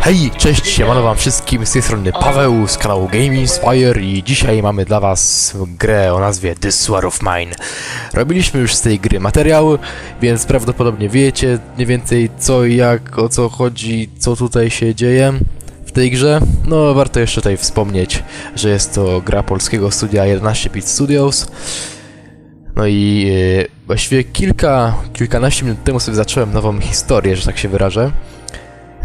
Hej, cześć, siemano wam wszystkim, z tej strony Paweł z kanału Game Inspire i dzisiaj mamy dla was grę o nazwie This War of Mine. Robiliśmy już z tej gry materiał, więc prawdopodobnie wiecie mniej więcej co i jak, o co chodzi, co tutaj się dzieje w tej grze. No, warto jeszcze tutaj wspomnieć, że jest to gra polskiego studia 11-bit Studios. No i e, właściwie kilka, kilkanaście minut temu sobie zacząłem nową historię, że tak się wyrażę.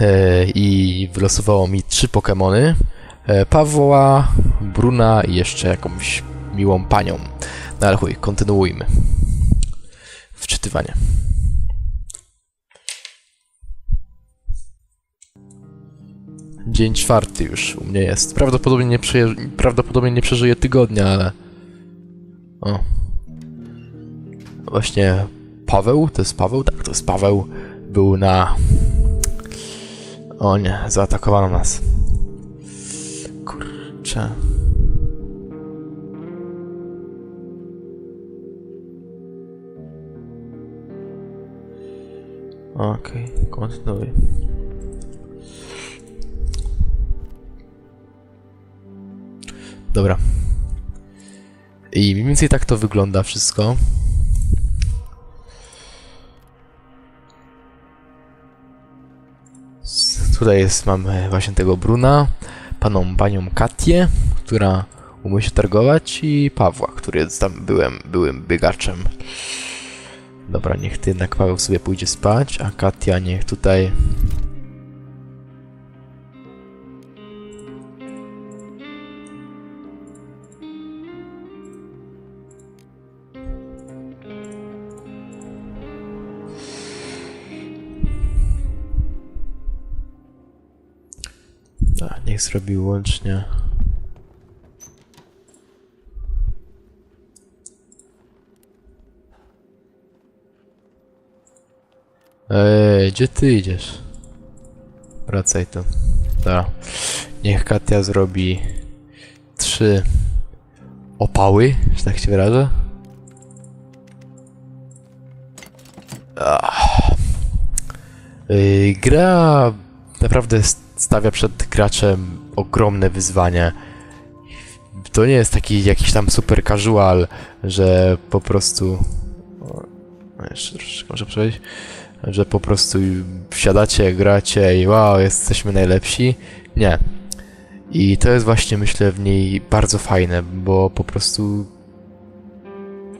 E, i wylosowało mi trzy Pokémony. E, Pawła, Bruna i jeszcze jakąś miłą panią. No ale chuj, kontynuujmy. Wczytywanie. Dzień czwarty już u mnie jest. Prawdopodobnie nie, prawdopodobnie nie przeżyję tygodnia, ale... O. Właśnie Paweł, to jest Paweł? Tak, to jest Paweł. Był na o nie, zaatakowano nas. Kurczę. Okej, okay, kontynuuj. Dobra. I mniej więcej tak to wygląda wszystko. Tutaj jest, mamy właśnie tego Bruna, paną, panią Katię, która umie się targować i Pawła, który jest tam byłem, byłym biegaczem. Dobra, niech ty jednak Paweł sobie pójdzie spać, a Katia niech tutaj... Niech zrobi łącznie. Ej, gdzie ty idziesz? Wracaj tu. Dobra. Niech Katia zrobi trzy opały, że tak się wyrażę. Ej, gra naprawdę stawia przed graczem ogromne wyzwanie. To nie jest taki jakiś tam super casual, że po prostu. O, no jeszcze troszeczkę może przejść. Że po prostu wsiadacie, gracie i wow, jesteśmy najlepsi. Nie. I to jest właśnie, myślę, w niej bardzo fajne, bo po prostu.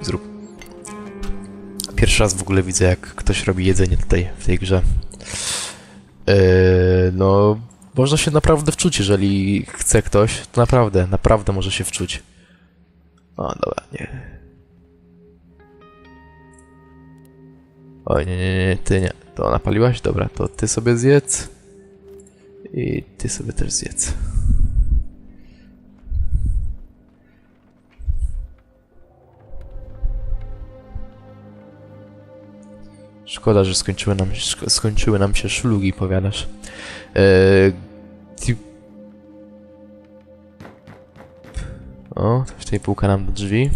Zrób. Pierwszy raz w ogóle widzę, jak ktoś robi jedzenie tutaj, w tej grze. Yy, no, można się naprawdę wczuć, jeżeli chce ktoś, to naprawdę, naprawdę może się wczuć. O, dobra, nie. Oj, nie, nie, nie, ty nie. To napaliłaś? Dobra, to ty sobie zjedz. I ty sobie też zjedz. Szkoda, że skończyły nam, skończyły nam się szlugi, powiadasz. Ty... O, coś tutaj puka nam do drzwi.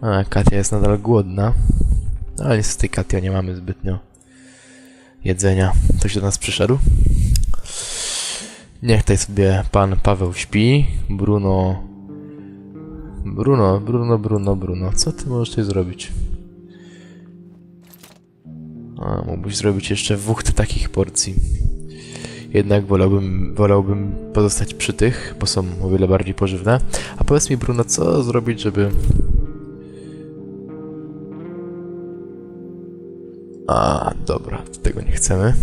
A, Katia jest nadal głodna. Ale niestety Katia nie mamy zbytnio jedzenia. Ktoś do nas przyszedł. Niech tutaj sobie pan Paweł śpi. Bruno... Bruno, Bruno, Bruno, Bruno. Co ty możesz tutaj zrobić? A, mógłbyś zrobić jeszcze wucht takich porcji. Jednak wolałbym, wolałbym pozostać przy tych, bo są o wiele bardziej pożywne. A powiedz mi, Bruno, co zrobić, żeby... A, dobra, tego nie chcemy.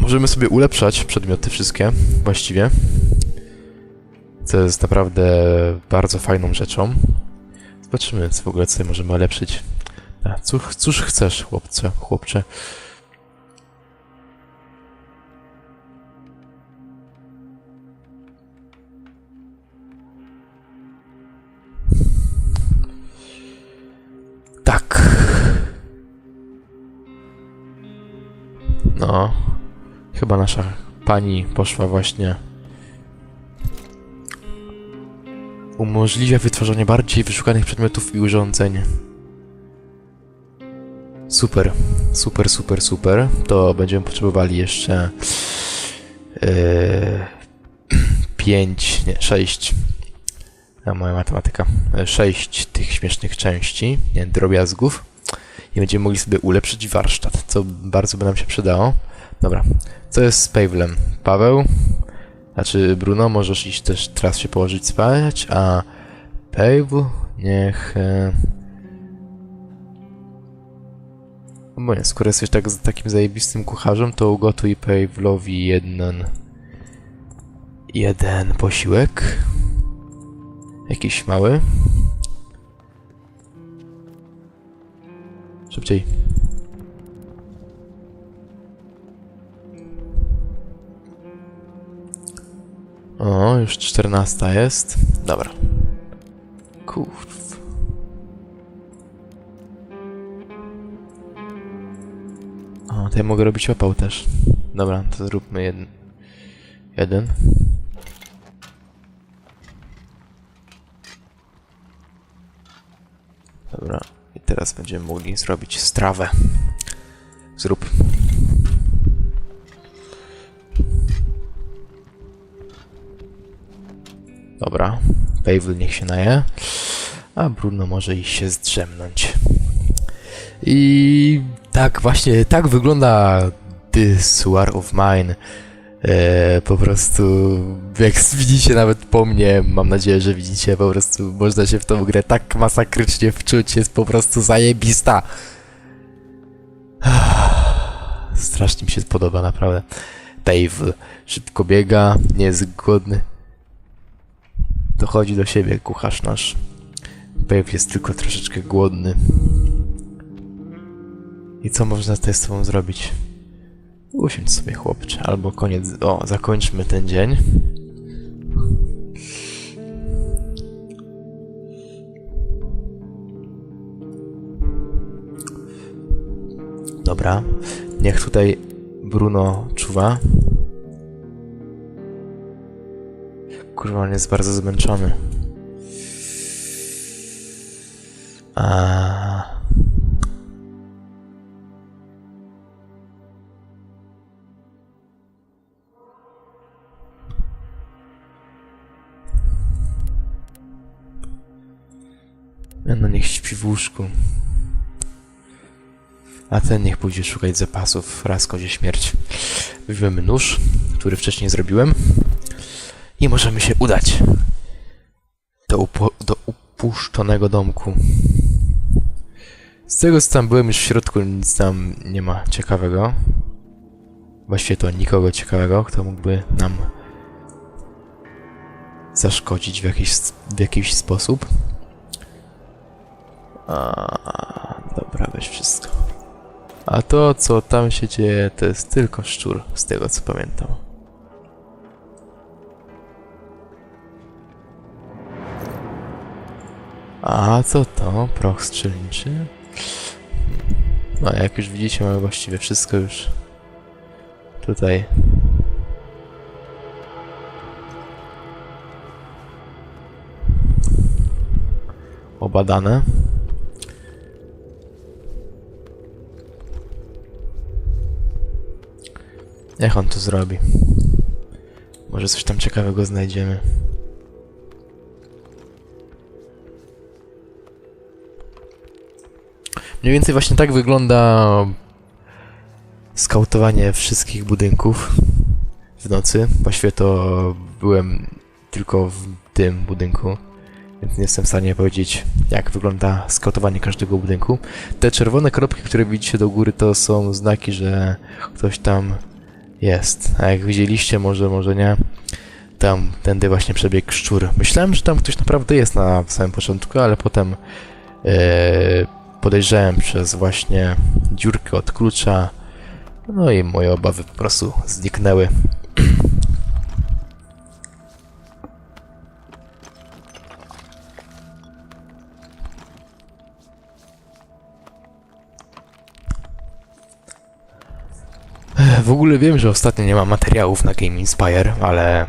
Możemy sobie ulepszać przedmioty wszystkie, właściwie. Co jest naprawdę bardzo fajną rzeczą. Zobaczymy, co w ogóle tutaj możemy ulepszyć. A, cóż, cóż chcesz, chłopcze, chłopcze? Tak. No. Chyba nasza pani poszła właśnie. Umożliwia wytwarzanie bardziej wyszukanych przedmiotów i urządzeń. Super, super, super, super. To będziemy potrzebowali jeszcze yy, 5, nie, 6. A moja matematyka. 6 tych śmiesznych części, nie, drobiazgów. I będziemy mogli sobie ulepszyć warsztat, co bardzo by nam się przydało. Dobra, co jest z Pawlem? Paweł? Znaczy, Bruno, możesz iść też teraz się położyć spać, a Paweł niech... E... No nie, skoro jesteś tak, takim zajebistym kucharzem, to ugotuj Pawlowi jeden... jeden posiłek. Jakiś mały. Szybciej. O, już 14 jest. Dobra. Kurw. O, ja mogę robić opał też. Dobra, to zróbmy jeden. Jeden. Dobra. I teraz będziemy mogli zrobić strawę. Zrób. Dobra. Pavel niech się naje. A Bruno może iść się zdrzemnąć. I tak właśnie, tak wygląda This War of Mine. E, po prostu, jak widzicie nawet po mnie, mam nadzieję, że widzicie, po prostu można się w tą grę tak masakrycznie wczuć, jest po prostu zajebista. Strasznie mi się podoba, naprawdę. Dave szybko biega, nie jest głodny. Dochodzi do siebie kucharz nasz. Dave jest tylko troszeczkę głodny. I co można tutaj z tobą zrobić? Usiądź sobie chłopcze, albo koniec. O, zakończmy ten dzień. Dobra, niech tutaj Bruno czuwa. Kurwa, on jest bardzo zmęczony. A. No niech śpi w łóżku. A ten niech pójdzie szukać zapasów. Raz kozie śmierć. Weźmiemy nóż, który wcześniej zrobiłem. I możemy się udać do, upo- do upuszczonego domku. Z tego co tam byłem już w środku, nic tam nie ma ciekawego. Właściwie to nikogo ciekawego, kto mógłby nam zaszkodzić w jakiś, w jakiś sposób. A, dobra, weź wszystko. A to, co tam się dzieje, to jest tylko szczur, z tego co pamiętam. A co to? Proch strzelniczy? No, jak już widzicie, mamy właściwie wszystko już tutaj. Obadane. Niech on to zrobi. Może coś tam ciekawego znajdziemy. Mniej więcej właśnie tak wygląda skautowanie wszystkich budynków w nocy. Właściwie to byłem tylko w tym budynku, więc nie jestem w stanie powiedzieć, jak wygląda skautowanie każdego budynku. Te czerwone kropki, które widzicie do góry, to są znaki, że ktoś tam jest. A jak widzieliście, może, może nie, tam tędy właśnie przebiegł szczur. Myślałem, że tam ktoś naprawdę jest na samym początku, ale potem e, podejrzałem przez właśnie dziurkę od klucza. No i moje obawy po prostu zniknęły. Ogóle wiem, że ostatnio nie ma materiałów na Game Inspire, ale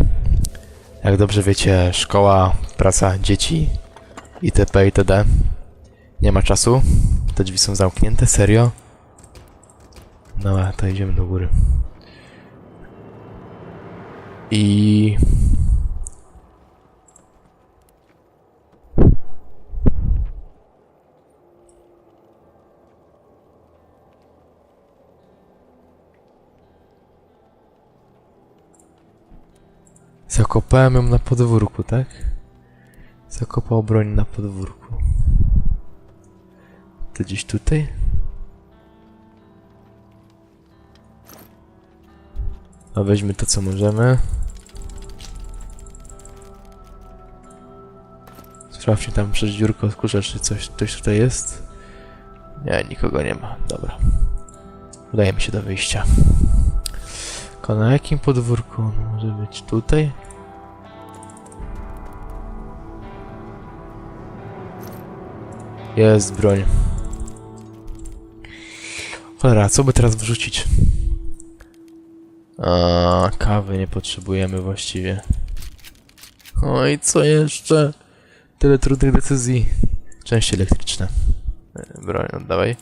jak dobrze wiecie, szkoła, praca, dzieci itp. itd. Nie ma czasu. Te drzwi są zamknięte, serio? Dobra, to idziemy do góry. I... Zakopałem ją na podwórku, tak? Zakopał broń na podwórku. To gdzieś tutaj? A weźmy to co możemy. Sprawdźmy tam przez dziurkę odkurza, czy coś, coś tutaj jest. Nie, nikogo nie ma. Dobra. Udajemy się do wyjścia. Tylko na jakim podwórku może być? Tutaj? Jest broń. Cholera, co by teraz wrzucić? A, kawy nie potrzebujemy właściwie. Oj, co jeszcze? Tyle trudnych decyzji. Części elektryczne. Broń, oddawaj.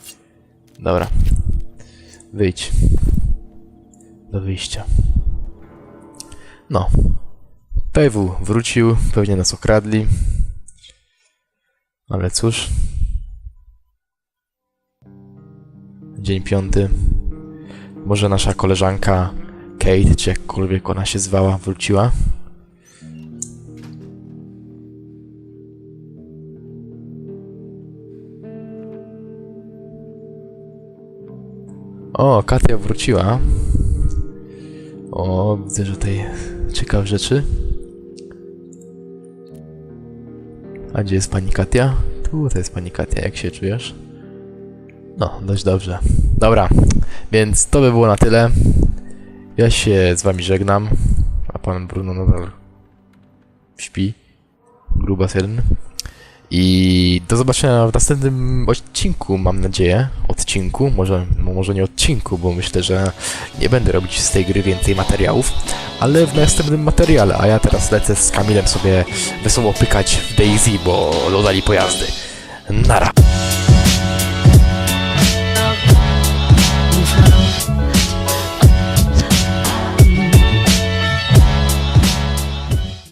Dobra. Wyjdź. Do wyjścia. No. PW wrócił, pewnie nas okradli. Ale cóż. Dzień piąty. Może nasza koleżanka Kate, czy jakkolwiek ona się zwała, wróciła? O, Katia wróciła. O, widzę, że tutaj ciekawe rzeczy. A gdzie jest pani Katia? Tu to jest pani Katia, jak się czujesz? No, dość dobrze. Dobra, więc to by było na tyle. Ja się z wami żegnam, a pan Bruno nadal śpi. Grubas jeden. I do zobaczenia w następnym odcinku, mam nadzieję. Odcinku, może, no może nie odcinku, bo myślę, że nie będę robić z tej gry więcej materiałów, ale w następnym materiale. A ja teraz lecę z Kamilem sobie wesoło pykać w Daisy, bo dodali pojazdy. Nara.